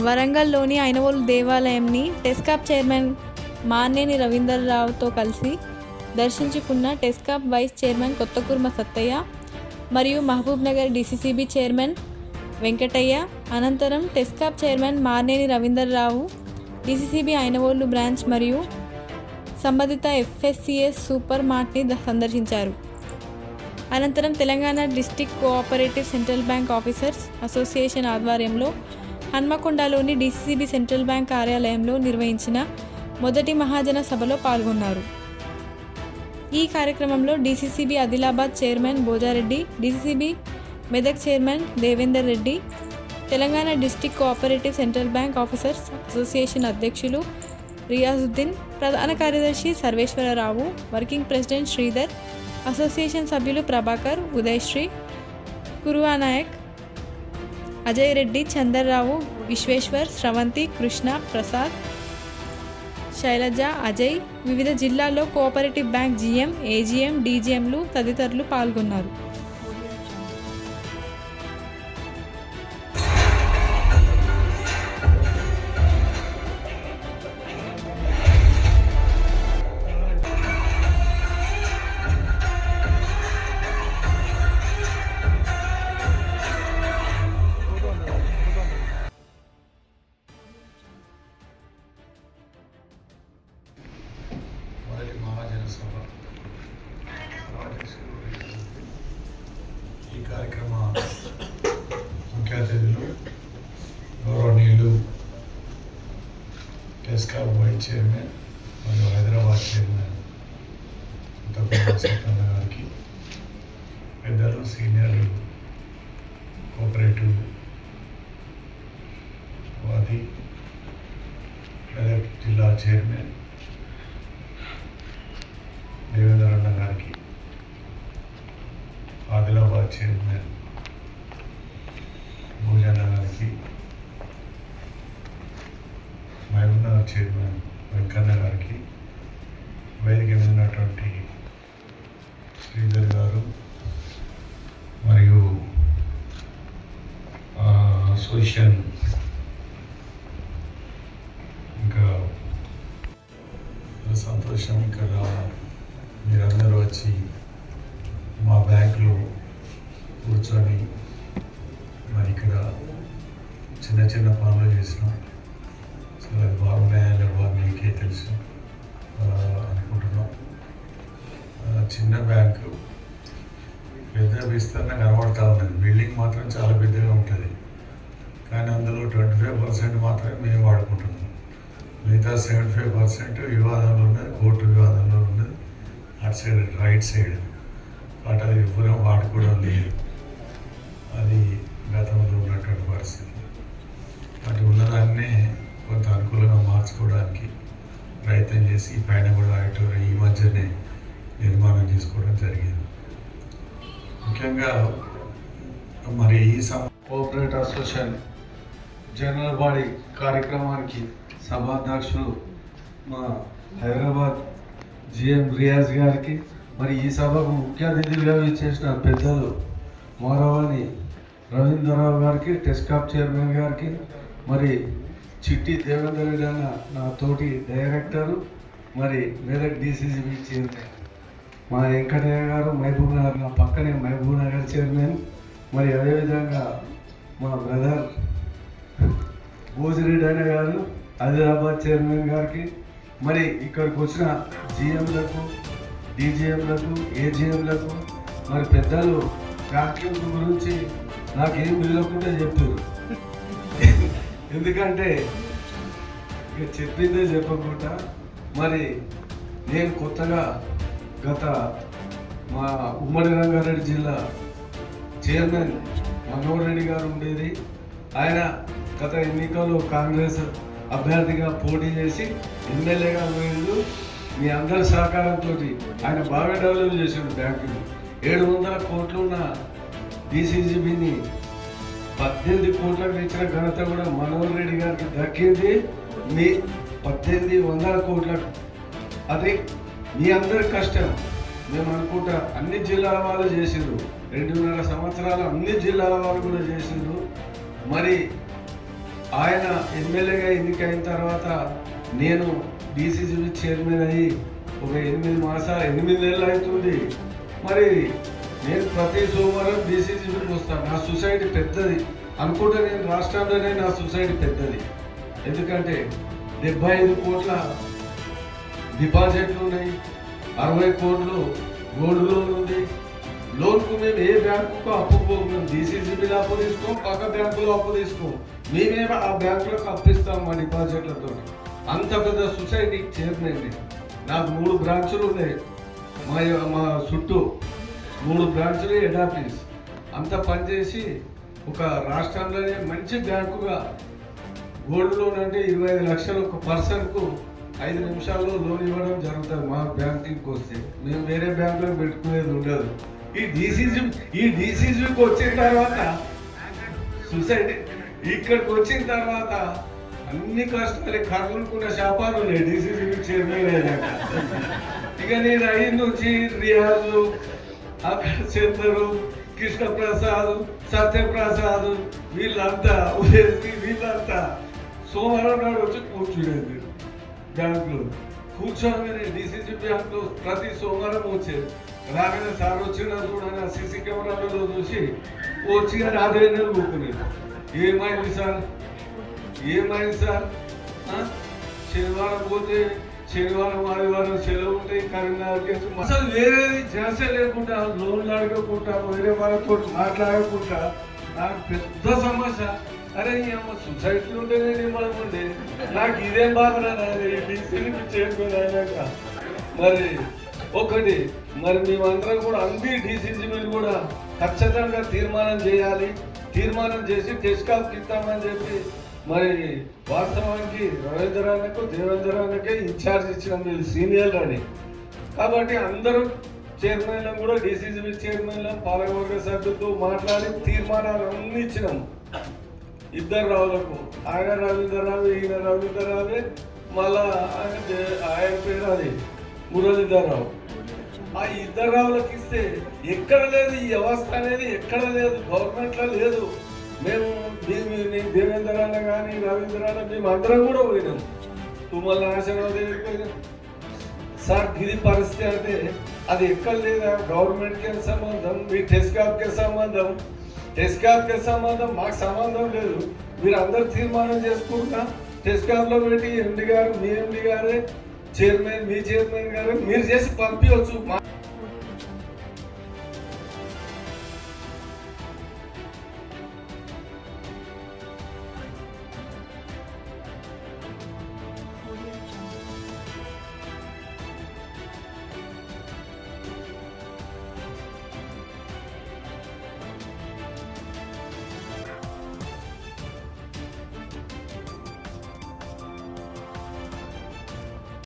వరంగల్లోని ఐనవోలు దేవాలయంని టెస్కాప్ చైర్మన్ మాన్నేని రవీందర్రావుతో కలిసి దర్శించుకున్న టెస్కాప్ వైస్ చైర్మన్ కొత్తకుర్మ సత్తయ్య మరియు Mahabubnagar DCCB chairman Venkataiah. అనంతరం TESCAB chairman Marneni Ravinder Rao DCCB Inavolu branch మరియు సంబంధిత ఎఫ్ఎస్సిఎస్ సూపర్ మార్ట్ని సందర్శించారు. అనంతరం Telangana district cooperative central bank officers association ఆధ్వర్యంలో హన్మకొండలోని డిసిసిబి సెంట్రల్ బ్యాంక్ కార్యాలయంలో నిర్వహించిన మొదటి మహాజన సభలో పాల్గొన్నారు. ఈ కార్యక్రమంలో DCCB Adilabad chairman Bhoja Reddy DCCB Medak chairman Devender Reddy Telangana district cooperative central bank officers association అధ్యక్షులు రియాజుద్దీన్ ప్రధాన కార్యదర్శి Sarveswara Rao working president Sridhar association సభ్యులు ప్రభాకర్ ఉదయశ్రీ కురువా నాయక్ అజయ్ రెడ్డి చందర్రావు విశ్వేశ్వర్ స్రవంతి కృష్ణ ప్రసాద్ శైలజ అజయ్. వివిధ జిల్లాల్లో కోఆపరేటివ్ బ్యాంక్ జీఎం ఏజీఎం డీజీఎంలు తదితరులు పాల్గొన్నారు. మొదటి మహాజన సభ ఈ కార్యక్రమ ముఖ్య అతిథులు గౌరవనీయులు టెస్కా వైస్ చైర్మన్ మరియు హైదరాబాద్ చైర్మన్ ఉత్తమ సత్యనారాయణ గారికి పెద్దలు సీనియర్లు కోఆపరేటివ్ వాది మెదక్ జిల్లా చైర్మన్ దేవేంద్రన్న గారికి ఆదిలాబాద్ చైర్మన్ భోజన గారికి మహబూబ్నగర్ చైర్మన్ వెంకన్న గారికి వేదిక ఉన్నటువంటి శ్రీధర్ గారు మరియు ఆ, అసోసియేషన్ ఇంకా సంతోషం ఇక్కడ మీరందరూ వచ్చి మా బ్యాంకులో కూర్చొని మరి ఇక్కడ చిన్న చిన్న పనులు చేసినాం. సో అది బాగున్నాయా లేవా మీకే తెలుసు. అనుకుంటున్నాం. చిన్న బ్యాంకు పెద్ద విస్తరణ కనబడతా ఉన్నది. బిల్డింగ్ మాత్రం చాలా పెద్దగా ఉంటుంది. కానీ అందులో ట్వంటీ ఫైవ్ పర్సెంట్ మాత్రమే మేము వాడుకుంటున్నాం. మిగతా సెవెంటీ ఫైవ్ పర్సెంట్ వివాదంలో ఉన్నది కోర్టు వివాదంలో ఉన్నది. అటు సైడ్ రైట్ సైడ్ అటు అది వాడుకోవడం లేదు. అది గతంలో ఉన్నటువంటి పరిస్థితి. అటు ఉన్నదాన్నే కొంత అనుకూలంగా మార్చుకోవడానికి ప్రయత్నం చేసి పైన కూడా ఇటు ఈ మధ్యనే నిర్మాణం చేసుకోవడం జరిగింది. ముఖ్యంగా మరి ఈ సం కోఆపరేట్ అసోసియేషన్ జనరల్ బాడీ కార్యక్రమానికి సభాధ్యక్షులు మా హైదరాబాద్ జిఎం రియాజ్ గారికి మరి ఈ సభకు ముఖ్య అతిథిగా ఇచ్చేసిన పెద్దలు మోరవాణి రవీంద్రరావు గారికి టెస్కాప్ చైర్మన్ గారికి మరి చిట్టి దేవేందర్ రెడ్డి అన్న నా తోటి డైరెక్టరు మరి మెదక్ డిసిసిబి చైర్మన్ మా వెంకటయ్య గారు మహబూబ్ నగర్ నా పక్కనే మహబూబ్ నగర్ చైర్మన్ మరి అదేవిధంగా మా బ్రదర్ భోజిరెడ్డి అన్న గారు ఆదిలాబాద్ చైర్మన్ గారికి మరి ఇక్కడికి వచ్చిన జిఎంలకు డీజీఎంలకు ఏజీఎంలకు మరి పెద్దలు ఫ్యాక్టరీ గురించి నాకేం మిగలకుండా చెప్పారు. ఎందుకంటే ఇక చెప్పిందే చెప్పకుండా మరి నేను కొత్తగా గత మా ఉమ్మడి రంగారెడ్డి జిల్లా చైర్మన్ మనోహర్ రెడ్డి గారు ఉండేది. ఆయన గత ఎన్నికల్లో కాంగ్రెస్ అభ్యర్థిగా పోటీ చేసి ఎమ్మెల్యేగా పోయిండు. మీ అందరి సహకారంతో ఆయన బాగా డెవలప్ చేసిండు బ్యాంకుని. ఏడు వందల కోట్లు ఉన్న డీసీజీబీని పద్దెనిమిది కోట్లకు తెచ్చిన ఘనత కూడా మనోహర్ రెడ్డి గారికి దక్కింది. మీ పద్దెనిమిది వందల కోట్లకు. అది మీ అందరి కష్టం. మేము అనుకుంటా అన్ని జిల్లాల వాళ్ళు చేసిండ్రు. రెండున్నర సంవత్సరాలు అన్ని జిల్లాల వాళ్ళు కూడా చేసిండ్రు. మరి ఆయన ఎమ్మెల్యేగా ఎన్నికైన తర్వాత నేను డీసీసీబీ చైర్మన్ అయ్యి ఒక ఎనిమిది మాసాలు ఎనిమిది నెలలు అవుతుంది. మరి నేను ప్రతి సోమవారం డీసీసీబీకి వస్తాను. నా సొసైటీ పెద్దది. అనుకుంటే నేను రాష్ట్రంలోనే నా సొసైటీ పెద్దది. ఎందుకంటే డెబ్బై ఐదు కోట్ల డిపాజిట్లు ఉన్నాయి. అరవై కోట్లు గోల్డ్ లోన్ ఉంది. లోన్కు మేము ఏ బ్యాంకుకు అప్పు పోతున్నాం మేము డీసీసీబీలో అప్పు తీసుకోం పక్క బ్యాంకులో అప్పు తీసుకోం. మేమే ఆ బ్యాంకులకు అప్పిస్తాం మా డిపాజిట్లతో. అంత పెద్ద సొసైటీకి చేరినండి నాకు మూడు బ్రాంచులు ఉన్నాయి. మా మా చుట్టూ మూడు బ్రాంచులు హెడ్ ఆఫీస్. అంతా పనిచేసి ఒక రాష్ట్రంలోనే మంచి బ్యాంకుగా గోల్డ్ లోన్ అంటే ఇరవై ఐదు లక్షలు ఒక పర్సన్కు ఐదు నిమిషాల్లో లోన్ ఇవ్వడం జరుగుతుంది మా బ్యాంకింగ్కి వస్తే. మేము వేరే బ్యాంకులో పెట్టుకునేది ఉండదు. ఈ డీసీసీ ఈ డీసీసీకి వచ్చిన తర్వాత సొసైటీ ఇక్కడికి వచ్చిన తర్వాత అన్ని కష్టాలు కర్మనుకున్న శాపాలు ఉన్నాయి. డీసీసీ చైర్మన్ అయినాక ఇక నేను అయిన నుంచి రియాజు అక్కడ చందరు కృష్ణప్రసాద్ సత్యప్రసాద్ వీళ్ళంతా ఉదయశ్రీ వీళ్ళంతా సోమవారం నాడు వచ్చి కూర్చునేది బ్యాంకులో. కూర్చోగానే డిసిసి బ్యాంకులో ప్రతి సోమవారం వచ్చేది. రాగానే సార్ వచ్చిన చూడగా సీసీ కెమెరాలలో చూసి వచ్చి కానీ అదే నెలలు ఏమైంది సార్? ఏమైంది సార్? శనివారం పోతే శనివారం ఆదివారం సెలవు ఉంటాయి కరీంనగర్ కేసు అసలు వేరేది ధ్యాస లేకుండా లోన్లు అడగకుండా వేరే వాళ్ళతో మాట్లాడకుండా నాకు పెద్ద సమస్య. అరే ఈ అమ్మ సొసైటీలో ఉంటేనే నిమ్మలం ఉండే. నాకు ఇదేం బాధ డీసీకి చేరుకుని అయినాక మరి ఒకటి మరి మేమందరం కూడా అన్ని డీసీసీబీలు కూడా ఖచ్చితంగా తీర్మానం చేయాలి. తీర్మానం చేసి టెస్కాప్ ఇస్తామని చెప్పి మరి వాస్తవానికి రవీంద్రానికి దేవేంద్రానికి ఇన్ఛార్జ్ ఇచ్చిన మీరు సీనియర్ అని కాబట్టి అందరూ చైర్మన్ కూడా డీసీసీబీ చైర్మన్ పాలకవర్గ సభ్యులతో మాట్లాడి తీర్మానాలు అన్ని ఇచ్చినాం. ఇద్దరు రావులకు ఆయన రవీంద్రరావు ఈయన రవీంద్రరావే మళ్ళా ఆయన ఆయన పేరు అది మురళీధరరావు ఆ ఇద్దరు రావులకు ఇస్తే ఎక్కడ లేదు ఈ వ్యవస్థ అనేది ఎక్కడ లేదు గవర్నమెంట్లో లేదు. మేము మేము నేను దేవేంద్ర అన్న కానీ రవీంద్ర అన్న మేము అందరం కూడా పోయినాం. తుమ్మల నాశనం పోయినాం సార్ గిరి పరిస్థితి అంటే అది ఎక్కడ లేదా? గవర్నమెంట్కి సంబంధం? మీ టెస్కాప్కి సంబంధం? టెస్కాప్కి సంబంధం? మాకు సంబంధం లేదు. మీరు అందరు తీర్మానం చేసుకుంటున్నా టెస్కాప్లో పెట్టి ఎండి గారు మీ ఎండి గారే చైర్మన్ మీ చైర్మన్ గారు మీరు చేసి పంపించవచ్చు మా